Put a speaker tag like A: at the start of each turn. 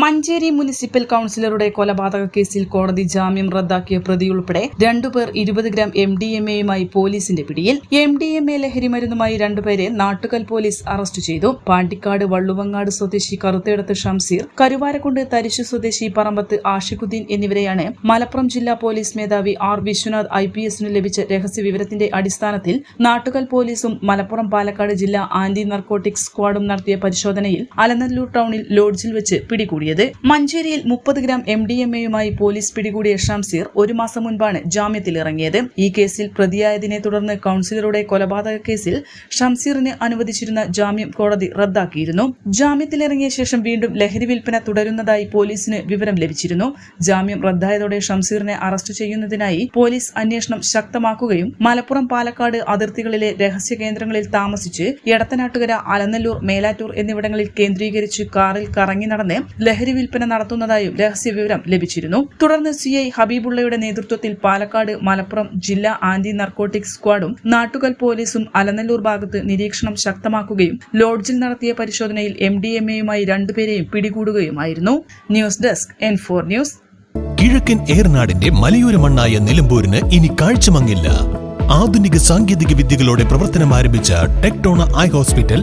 A: Manjeri municipal കൌൺസിലറുടെ കൊലപാതക കേസിൽ കോടതി ജാമ്യം റദ്ദാക്കിയ പ്രതിയുൾപ്പെടെ രണ്ടുപേർ ഇരുപത് ഗ്രാം എം ഡി എം എയുമായി പോലീസിന്റെ പിടിയിൽ. എം ഡി എം എ ലഹരി മരുന്നുമായി രണ്ടുപേരെ നാട്ടുകൽ പോലീസ് അറസ്റ്റ് ചെയ്തു. പാണ്ടിക്കാട് വള്ളുവങ്ങാട് സ്വദേശി കറുത്തേടത്ത് ഷംസീർ കരുവാരക്കുണ്ട് തരിശു സ്വദേശി പറമ്പത്ത് ആഷിഖുദ്ദീൻ എന്നിവരെയാണ് മലപ്പുറം ജില്ലാ പോലീസ് മേധാവി ആർ വിശ്വനാഥ് ഐ പി എസിന് ലഭിച്ച രഹസ്യ വിവരത്തിന്റെ അടിസ്ഥാനത്തിൽ നാട്ടുകൽ പോലീസും മലപ്പുറം പാലക്കാട് ജില്ലാ ആന്റി നർക്കോട്ടിക്സ് സ്ക്വാഡും നടത്തിയ പരിശോധനയിൽ അലനല്ലൂർ ടൌണിൽ ലോഡ്ജിൽ വെച്ച് പിടികൂടിയത് മഞ്ചേരിയിൽ മുപ്പത് ഗ്രാം എം ഡി എം എയുമായി പോലീസ് പിടികൂടിയ ഷംസീർ ഒരു മാസം മുൻപാണ് ജാമ്യത്തിൽ ഇറങ്ങിയത് ഈ കേസിൽ പ്രതിയായതിനെ തുടർന്ന് കൌൺസിലറുടെ കൊലപാതക കേസിൽ ഷംസീറിന് അനുവദിച്ചിരുന്ന ജാമ്യം കോടതി റദ്ദാക്കിയിരുന്നു. ജാമ്യത്തിലിറങ്ങിയ ശേഷം വീണ്ടും ലഹരി വിൽപ്പന തുടരുന്നതായി പോലീസിന് വിവരം ലഭിച്ചിരുന്നു. ജാമ്യം റദ്ദായതോടെ ഷംസീറിനെ അറസ്റ്റ് ചെയ്യുന്നതിനായി പോലീസ് അന്വേഷണം ശക്തമാക്കുകയും മലപ്പുറം പാലക്കാട് അതിർത്തികളിലെ രഹസ്യ കേന്ദ്രങ്ങളിൽ താമസിച്ച് എടത്തനാട്ടുകര അലനല്ലൂർ മേലാറ്റൂർ എന്നിവിടങ്ങളിൽ കേന്ദ്രീകരിച്ച് കാറിൽ കറങ്ങി നടന്ന് ലഹരി വിൽപ്പന നടത്തുന്നതായും രഹസ്യ വിവരം ലഭിച്ചിരുന്നു. തുടർന്ന് സി ഐ ഹബീബുള്ളയുടെ നേതൃത്വത്തിൽ പാലക്കാട് മലപ്പുറം ജില്ലാ ആന്റി നർക്കോട്ടിക് സ്ക്വാഡും നാട്ടുകൽ പോലീസും അലനല്ലൂർ ഭാഗത്ത് നിരീക്ഷണം ശക്തമാക്കുകയും ലോഡ്ജിൽ നടത്തിയ പരിശോധനയിൽ എം ഡി എം എയുമായി രണ്ടുപേരെയും പിടികൂടുകയുമായിരുന്നു. News desk N four news.
B: കിഴക്കൻ ഏർനാടിന്റെ മലയോര മണ്ണായ നിലമ്പൂരിന് ഇനി കാഴ്ചമങ്ങില്ല. ആധുനിക സാങ്കേതിക വിദ്യകളോടെ പ്രവർത്തനം ആരംഭിച്ച ടെക്ടോണ ഐ ഹോസ്പിറ്റൽ